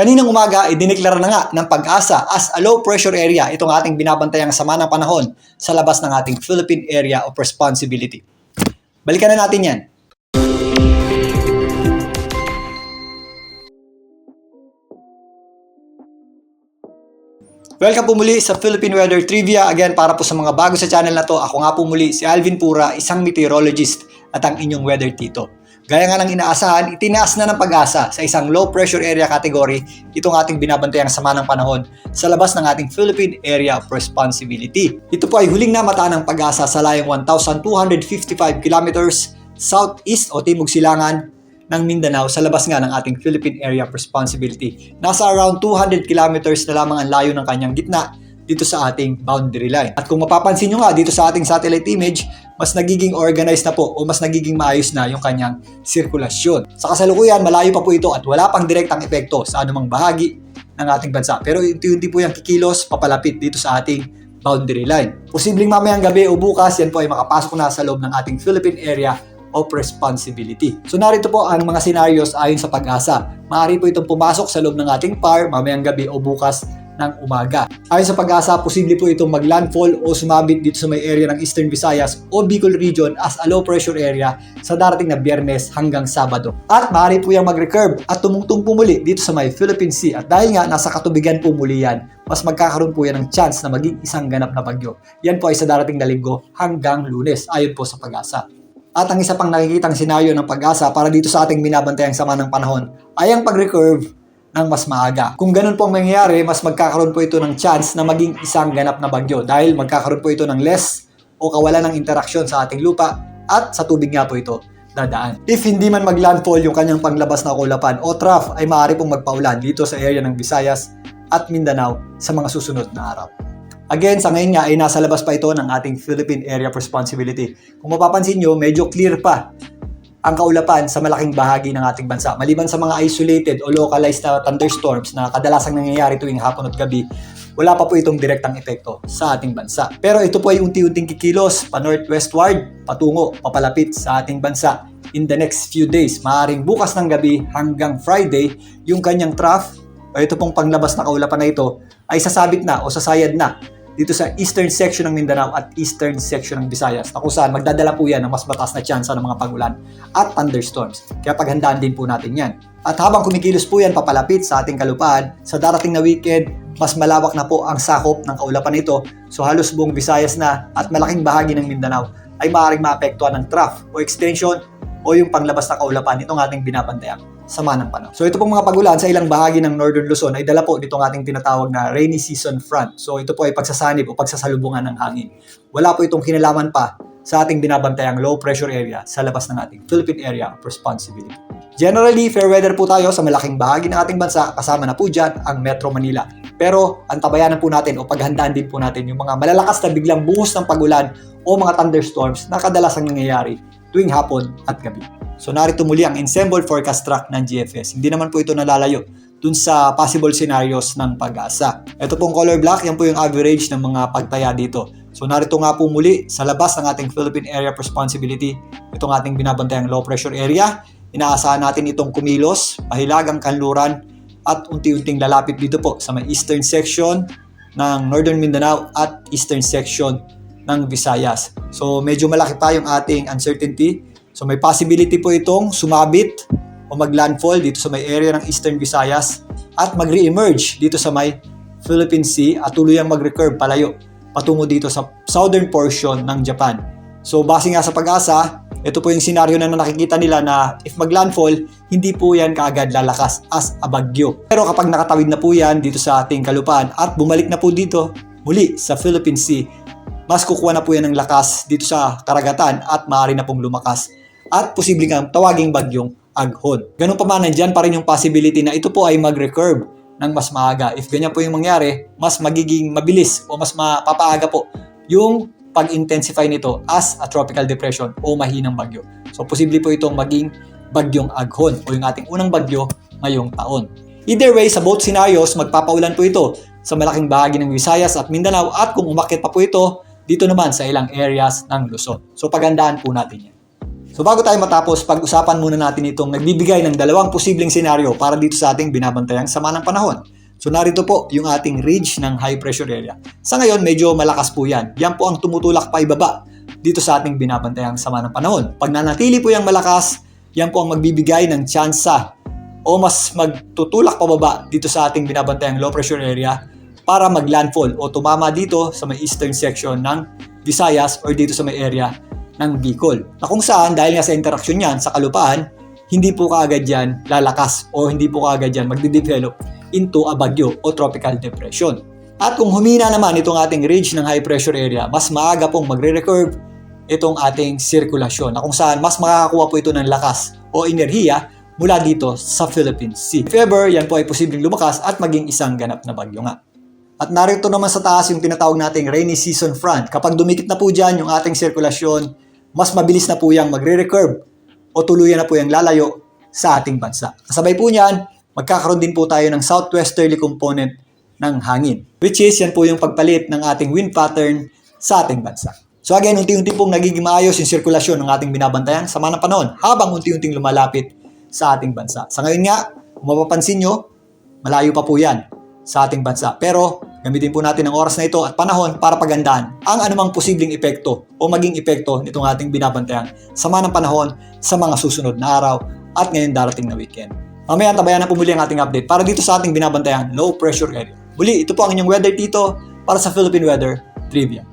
Kaninang umaga, idineklara na nga ng pag-asa as a low pressure area itong ating binabantayang sama ng panahon sa labas ng ating Philippine Area of Responsibility. Balikan na natin yan. Welcome po muli sa Philippine Weather Trivia. Again, para po sa mga bago sa channel na to, ako nga po muli si Alvin Pura, isang meteorologist at ang inyong weather tito. Gaya nga ng inaasahan, itinaas na ng pag-asa sa isang low pressure area category itong ating binabantayang sama ng panahon sa labas ng ating Philippine Area of Responsibility. Ito po ay huling namataan ng pag-asa sa layong 1,255 kilometers southeast o timog silangan ng Mindanao sa labas nga ng ating Philippine Area of Responsibility. Nasa around 200 kilometers na lamang ang layo ng kanyang gitna dito sa ating boundary line. At kung mapapansin nyo nga dito sa ating satellite image, mas nagiging organized na po o mas nagiging maayos na yung kanyang sirkulasyon. Sa kasalukuyan, malayo pa po ito at wala pang direktang epekto sa anumang bahagi ng ating bansa. Pero unti-unti po yung kikilos papalapit dito sa ating boundary line. Posibleng mamayang gabi o bukas, yan po ay makapasok na sa loob ng ating Philippine Area of responsibility. So narito po ang mga scenarios ayon sa pag-asa. Maaari po itong pumasok sa loob ng ating PAR mamayang gabi o bukas ng umaga. Ayon sa pag-asa, posible po itong maglandfall o sumabit dito sa may area ng Eastern Visayas o Bicol Region as a low pressure area sa darating na biyernes hanggang Sabado. At maaari po yung mag-recurve at tumungtong po muli dito sa may Philippine Sea. At dahil nga nasa katubigan po muli yan, mas magkakaroon po yan ng chance na maging isang ganap na bagyo. Yan po ay sa darating na linggo hanggang lunes ayon po sa pag-asa. At ang isa pang nakikitang senaryo ng pag-asa para dito sa ating binabantayang sama ng panahon ay ang pag-recurve ng mas maaga. Kung ganun po ang mangyayari, mas magkakaroon po ito ng chance na maging isang ganap na bagyo dahil magkakaroon po ito ng less o kawalan ng interaksyon sa ating lupa at sa tubig nga po ito dadaan. If hindi man maglandfall yung kanyang panglabas na kulapan o trough ay maaari pong magpaulan dito sa area ng Visayas at Mindanao sa mga susunod na araw. Again, sa ngayon nga ay nasa labas pa ito ng ating Philippine Area of Responsibility. Kung mapapansin nyo, medyo clear pa ang kaulapan sa malaking bahagi ng ating bansa. Maliban sa mga isolated o localized na thunderstorms na kadalasang nangyayari tuwing hapon at gabi, wala pa po itong direktang epekto sa ating bansa. Pero ito po ay unti-unting kikilos pa northwestward, patungo, papalapit sa ating bansa in the next few days. Maaring bukas ng gabi hanggang Friday, yung kanyang trough, o ito pong panglabas na kaulapan na ito, ay sasabit na o sasayad na dito sa eastern section ng Mindanao at eastern section ng Visayas na kung saan magdadala po yan ng mas mataas na tsansa ng mga pagulan at thunderstorms. Kaya paghandaan din po natin yan. At habang kumikilos po yan papalapit sa ating kalupaan, sa darating na weekend, mas malawak na po ang sakop ng kaulapan nito. So halos buong Visayas na at malaking bahagi ng Mindanao ay maaaring maapektuhan ng trough o extension o yung panglabas na kaulapan nitong ating binabantayan sama ng panahon. So ito pong mga pagulan sa ilang bahagi ng Northern Luzon ay dala po nitong ating tinatawag na rainy season front. So ito po ay pagsasanib o pagsasalubungan ng hangin. Wala po itong kinalaman pa sa ating binabantayang low pressure area sa labas ng ating Philippine Area of Responsibility. Generally, fair weather po tayo sa malaking bahagi ng ating bansa kasama na po dyan ang Metro Manila. Pero antabayanan po natin o paghandaan din po natin yung mga malalakas na biglang buhos ng pagulan o mga thunderstorms na kadalasang nangyayari tuwing hapon at gabi. So narito muli ang ensemble forecast track ng GFS. Hindi naman po ito nalalayo dun sa possible scenarios ng pag-asa. Ito pong color black, yan po yung average ng mga pagtaya dito. So narito nga po muli sa labas ng ating Philippine Area of Responsibility, itong ating binabantayang low pressure area. Inaasahan natin itong kumilos, pahilagang kanluran, at unti-unting lalapit dito po sa may eastern section ng Northern Mindanao at eastern section ng Visayas. So medyo malaki pa yung ating uncertainty So may possibility po itong sumabit o maglandfall dito sa may area ng Eastern Visayas at mag-re-emerge dito sa may Philippine Sea at tuluyang mag-recurve palayo patungo dito sa southern portion ng Japan. So base nga sa pag-asa, ito po yung senaryo na nakikita nila na if maglandfall, hindi po yan kaagad lalakas as a bagyo. Pero kapag nakatawid na po yan dito sa ating kalupaan at bumalik na po dito muli sa Philippine Sea, mas kukuha na po yan ng lakas dito sa karagatan at maaari na pong lumakas at posibleng ang tawaging bagyong aghon. Ganun pa man, nandyan pa rin yung possibility na ito po ay mag-recurve ng mas maaga. If ganyan po yung mangyari, mas magiging mabilis o mas mapapaaga po yung pag-intensify nito as a tropical depression o mahinang bagyo. So, posible po itong maging bagyong aghon o yung ating unang bagyo ngayong taon. Either way, sa both scenarios, magpapaulan po ito sa malaking bahagi ng Visayas at Mindanao at kung umakit pa po ito, dito naman sa ilang areas ng Luzon. So, pagandaan po natin yan. So bago tayo matapos, pag-usapan muna natin itong nagbibigay ng dalawang posibleng senaryo para dito sa ating binabantayang sama ng panahon. So narito po yung ating ridge ng high pressure area. Sa ngayon, medyo malakas po yan. Yan po ang tumutulak pa ibaba dito sa ating binabantayang sama ng panahon. Pag nanatili po yung malakas, yan po ang magbibigay ng tsansa o mas magtutulak pababa dito sa ating binabantayang low pressure area para maglandfall o tumama dito sa may eastern section ng Visayas or dito sa may area ng Bicol. Na kung saan, dahil nga sa interaksyon niyan sa kalupaan, hindi po kaagad yan lalakas o hindi po kaagad yan magde-develop into a bagyo o tropical depression. At kung humina naman itong ating ridge ng high pressure area, mas maaga pong magre-recurve itong ating sirkulasyon na kung saan mas makakakuha po ito ng lakas o enerhiya mula dito sa Philippine Sea. If ever, yan po ay posibleng lumakas at maging isang ganap na bagyo nga. At narito naman sa taas yung tinatawag nating rainy season front. Kapag dumikit na po dyan yung ating sirkulasyon, mas mabilis na po yung magre-recurve o tuluyan na po yung lalayo sa ating bansa. Kasabay po niyan, magkakaroon din po tayo ng southwesterly component ng hangin. Which is, yan po yung pagpalit ng ating wind pattern sa ating bansa. So again, unti-unti pong nagiging maayos yung sirkulasyon ng ating binabantayan sa mga panahon habang unti-unting lumalapit sa ating bansa. Sa ngayon nga, kung mapapansin nyo, malayo pa po yan sa ating bansa. Pero gamitin po natin ang oras na ito at panahon para pagandaan ang anumang posibleng epekto o maging epekto nitong ating binabantayan sa mga panahon sa mga susunod na araw at ngayon darating na weekend. Mamaya tabayan na po muli ang ating update para dito sa ating binabantayan low pressure area. Muli, ito po ang inyong weather dito para sa Philippine Weather Trivia.